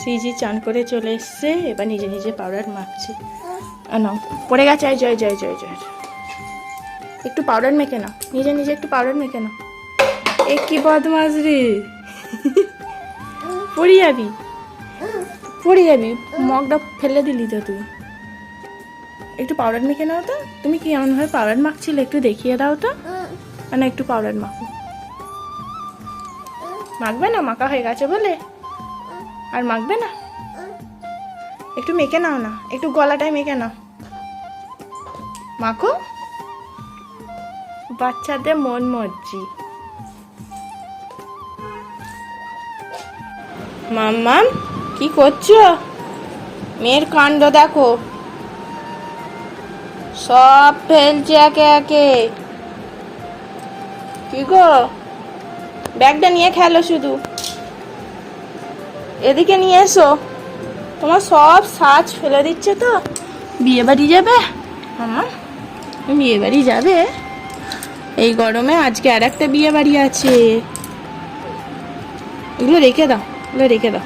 CG চান করে চলে এসছে, এবার নিজে নিজে পাউডার মাখছে। নাও, পড়ে গেছে আয় জয় জয় জয় জয়। জয়। একটু পাউডার মেখে নাও, নিজে নিজে একটু পাউডার মেখে নাও। এ কি বদমাস রে? পড়ে যাবি? পড়ে যাবি? মগটা ফেলে দিলি তো তুই। একটু পাউডার মেখে নাও তো। তুমি কি এমনভাবে পাউডার মাখছিলে একটু দেখিয়ে দাও তো। মানে একটু পাউডার মাখো। মাখবে না? মাখা হয়ে গেছে বলে? আর মাখবে না? একটু মেখে নাও না, একটু গলাটায় মেখে নাও। মাখো? বাচ্চাদের মন মর্জি। মাম্মাম কি করছ? মেয়ের কাণ্ড দেখো। সব ফেলছে একে একে। কি গো? ব্যাগটা নিয়ে খেলো শুধু। এদিকে নিয়ে এসো। তোমার সব সাজ ফেলে দিচ্ছে তো। বিয়ে বাড়ি যাবে? মামা বিয়ে বাড়ি যাবে? এই গরমে আজকে আর একটা বিয়ে বাড়ি আছে। এগুলো রেখে দাও এগুলো রেখে দাও।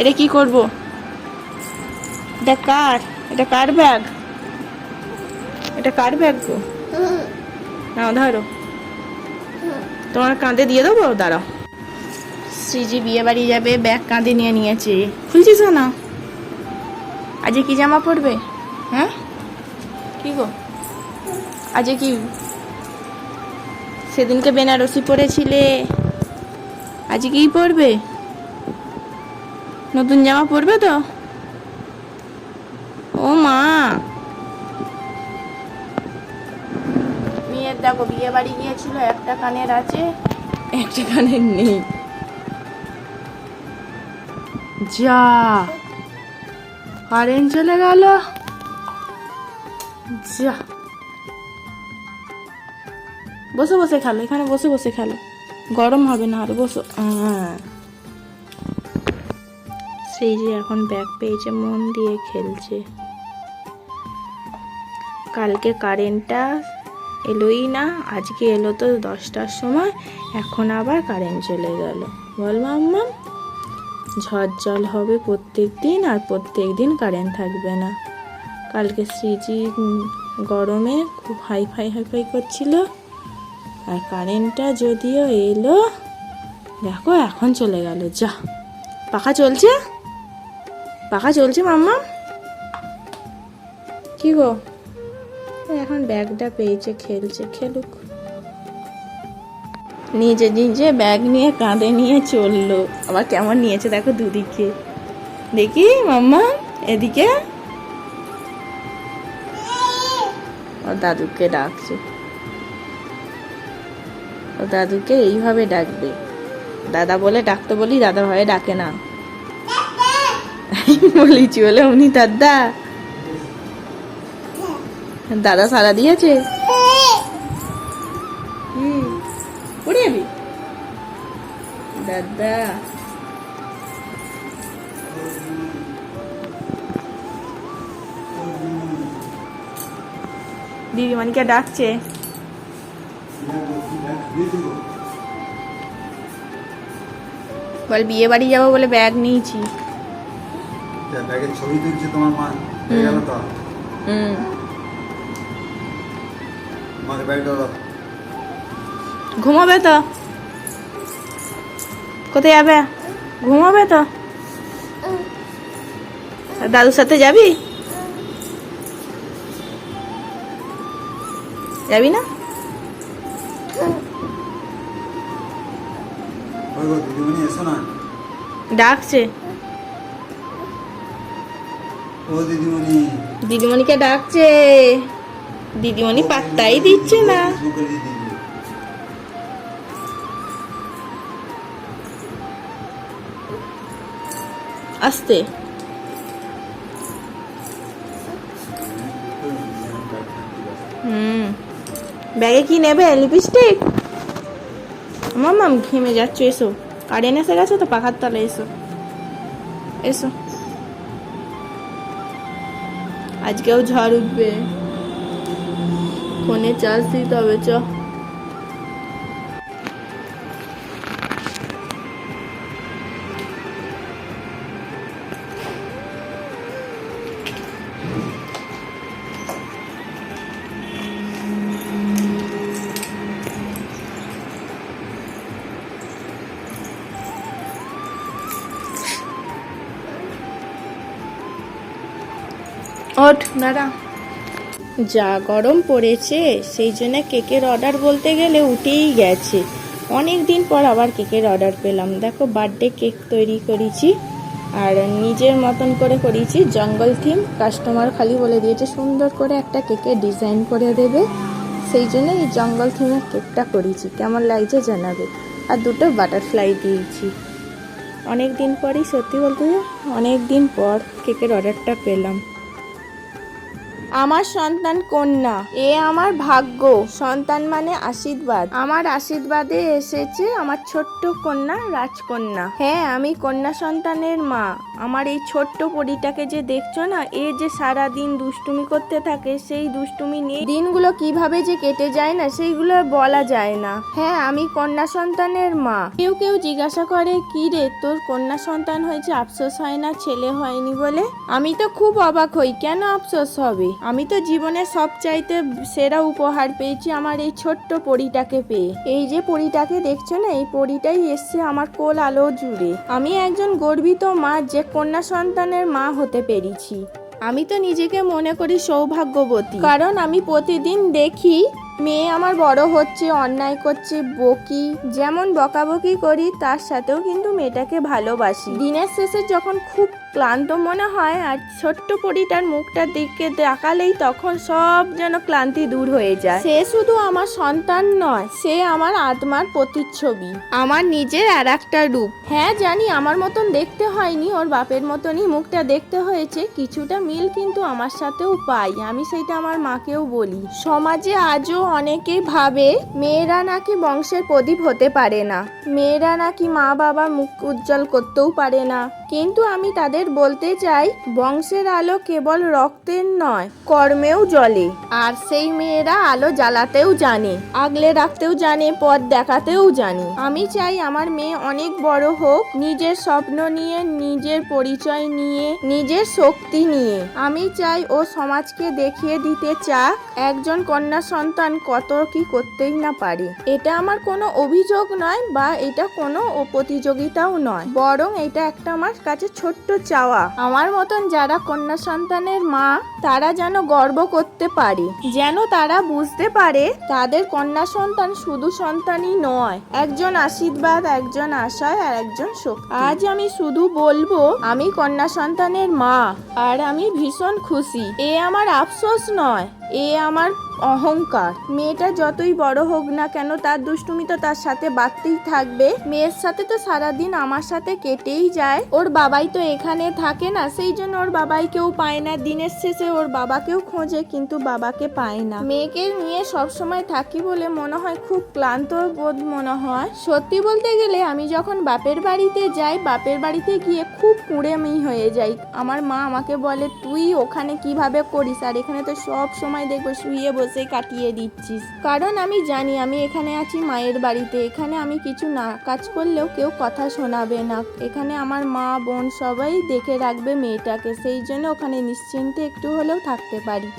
এটা কি করব? এটা কার? এটা কার ব্যাগ? এটা কার ব্যাগ গো? না ধরো। তোমার কাঁধে দিয়ে দেবো? দাঁড়াও। শ্রীজি বিয়ে বাড়ি যাবে ব্যাগ কাঁধে নিয়ে নিয়েছে। খুলছিস না আজকে কি জামা পরবে? হ্যাঁ? কি গো? আজকে কি? সেদিনকে বেনারসি পরেছিলে। আজকে কি পরবে? নতুন জামা পরবে তো? ও মা। মেয়ের দেখো বিয়ে বাড়ি গিয়েছিল একটা কানের আছে। একটা কানের নেই। যা। কারেন্ট চলে গেল। যা। বসে বসে খেলো এখানে বসে বসে খেলো গরম হবে না আর, বসো। হ্যাঁ। সেই যে এখন ব্যাগ পেয়েছে, মন দিয়ে খেলছে। কালকে কারেন্টটা এলোই না, আজকে এলো তো দশটার সময়, এখন আবার কারেন্ট চলে গেল। বল মাম্মা ঝড় জল হবে প্রত্যেক দিন আর প্রত্যেক দিন কারেন্ট থাকবে না। কালকে শ্রীজি গরমে খুব হাই ফাই হাই ফাই করছিল আর কারেন্টটা যদিও এলো, দেখো এখন চলে গেল, যা। পাখা চলছে? পাখা চলছে, মাম্মা? কি গো? এখন ব্যাগটা পেয়েছে, খেলছে, খেলুক। নিজে নিজে ব্যাগ নিয়ে কাঁধে নিয়ে চলল। আবার কেমন নিয়েছে দেখো দুদিকে। দেখি, মাম্মা, এদিকে? ও দাদুকে ডাকছে। ও দাদুকে এইভাবে ডাকবে। দাদা বলে ডাকতে বলি দাদা ভাবে ডাকে না। বলে উনি দাদা। দাদা সারা দিয়েছে? দাদা দিদিমণিকে ডাকছে। বল বিয়ে বাড়ি যাব বলে ব্যাগ নিয়েছি। ব্যাগের ছবি তুলছে তোমার মা গেল তো? হুম। মাকে ব্যাগটা দাও ঘুমাবে তো? কোথায় যাবে? ঘুমাবে তো? দাদুর সাথে যাবি? যাবি না? ডাকছে। ও দিদিমণি। দিদিমণিকে ডাকছে। দিদিমণি পাত্তাই দিচ্ছে না। আসতে। হুম। ব্যাগে কি নেবে? লিপস্টিক? মাম ঘেমে যাচ্ছ, এসো। কারেন্ট এসে গেছে তো, পাখার তলে এসো। এসো। আজকেও ঝড় উঠবে। ফোনে চার্জ দিতে হবে, চ। ওঠ, দাঁড়া। যা গরম পড়েছে, সেই জন্য কেকের অর্ডার বলতে গেলে উঠেই গেছে। অনেক দিন পর আবার কেকের অর্ডার পেলাম। দেখো বার্থডে কেক তৈরি করেছি, আর নিজের মতন করে করেছি, জঙ্গল থিম কাস্টমার খালি বলে দিয়েছে, সুন্দর করে একটা কেকের ডিজাইন করে দেবে। সেই জন্য এই জঙ্গল থিমের কেকটা করেছি। কেমন লাগছে জানাবে। আর দুটো বাটারফ্লাই দিয়েছি। অনেক দিন পরই, সত্যি বলতে, অনেক দিন পর কেকের অর্ডারটা পেলাম। আমার সন্তান কন্যা এ আমার ভাগ্য। সন্তান মানে আশীর্বাদ। আমার আশীর্বাদে এসেছে আমার ছোট্ট কন্যা রাজকন্যা। হ্যাঁ আমি কন্যা সন্তানের মা। আমার এই ছোট্ট পরিটাকে যে দেখছ না, এ যে সারা দিন দুষ্টুমি করতে থাকে, সেই দুষ্টুমি নিয়ে দিনগুলো কীভাবে যে কেটে যায় না, সেইগুলো বলা যায় না। হ্যাঁ আমি কন্যা সন্তানের মা। কেউ কেউ জিজ্ঞাসা করে, কি রে, তোর কন্যা সন্তান হয়েছে, আফসোস হয় না, ছেলে হয়নি বলে? আমি তো খুব অবাক হই, কেন আফসোস হবে? আমি তো জীবনে সব চাইতে সেরা উপহার পেয়েছি আমার এই ছোট্ট পরিটাকে পেয়ে। এই যে পরিটাকে দেখছ না, এই পরিটাই এসছে আমার কোল আলো জুড়ে। আমি একজন গর্বিত মা, যে কন্যা সন্তানের মা হতে পেরেছি। আমি তো নিজেকে মনে করি সৌভাগ্যবতী। কারণ আমি প্রতিদিন দেখি মেয়ে আমার বড় হচ্ছে অন্যায় করছে বকি যেমন বকাবকি করি তার সাথেও কিন্তু মেয়েটাকে ভালোবাসি। দিনের শেষে যখন খুব ক্লান্ত মনে হয় আর ছোট্ট পরিটার মুখটার দিকে তাকালেই তখন সব যেন ক্লান্তি দূর হয়ে যায়। সে শুধু আমার সন্তান নয় সে আমার আত্মার প্রতিচ্ছবি। আমার নিজের আর একটা রূপ। হ্যাঁ জানি আমার মতন দেখতে হয়নি ওর বাপের মতনই মুখটা দেখতে হয়েছে। কিছুটা মিল কিন্তু আমার সাথেও পাই আমি সেইটা আমার মাকেও বলি। সমাজে আজও অনেকেই ভাবে মেয়েরা নাকি বংশের প্রদীপ হতে পারে না। মেয়েরা নাকি মা বাবার মুখ উজ্জ্বল করতেও পারে না। কিন্তু আমি তাদের বলতে চাই, বংশের আলো কেবল রক্তের নয়, কর্মেও জ্বলে আর সেই মেয়েরা আলো জ্বালাতেও জানে, আগলে রাখতেও জানে, পথ দেখাতেও জানে। আমি চাই আমার মেয়ে অনেক বড় হোক, নিজের স্বপ্ন নিয়ে, নিজের পরিচয় নিয়ে, নিজের শক্তি নিয়ে। আমি চাই ও সমাজকে দেখিয়ে দিতে চাক, একজন কন্যা সন্তান কত কি করতেই না পারে। এটা আমার কোনো অভিযোগ নয় বা এটা কোনো প্রতিযোগিতাও নয়, বরং এটা একটা আমার কাছে ছোট্ট চাওয়া। আমার মতন যারা কন্যা সন্তানের মা, তারা যেন গর্ব করতে পারে। যেন তারা বুঝতে পারে, তাদের কন্যা সন্তান শুধু সন্তানই নয়, একজন আশীর্বাদ, একজন আশায়, আর একজন শক্তি। আজ আমি শুধু বলব, আমি কন্যা সন্তানের মা, আর আমি ভীষণ খুশি। এ আমার আফসোস নয়, এ আমার অহংকার। মেয়েটা যতই বড় হোক না কেন, তার দুষ্টুমি তো তার সাথে বাড়তেই থাকবে। মেয়ের সাথে তো সারাদিন আমার সাথে কেটেই যায়। ওর বাবাই তো এখানে থাকে না, সেই জন্য ওর বাবাই কেউ পায় না। দিনের শেষে ওর বাবাকেও খোঁজে, কিন্তু বাবাকে পায় না। মেয়েকে নিয়ে সব সময় থাকি বলে মনে হয় খুব ক্লান্ত বোধ মনে হয়। সত্যি বলতে গেলে আমি যখন বাপের বাড়িতে যাই, বাপের বাড়িতে গিয়ে খুব কুঁড়েমি হয়ে যাই। আমার মা আমাকে বলে, তুই ওখানে কীভাবে করিস? আর এখানে তো সব সময় দেখব, শুয়ে বসে কাটিয়ে দিচ্ছিস। কারণ আমি জানি আমি এখানে আছি মায়ের বাড়িতে, এখানে আমি কিছু না। কাজ করলেও কেউ কথা শোনাবে না। এখানে আমার মা, বোন সবাই দেখে রাখবে মেয়েটাকে। সেই জন্য ওখানে নিশ্চিন্তে একটু হলেও থাকতে পারি।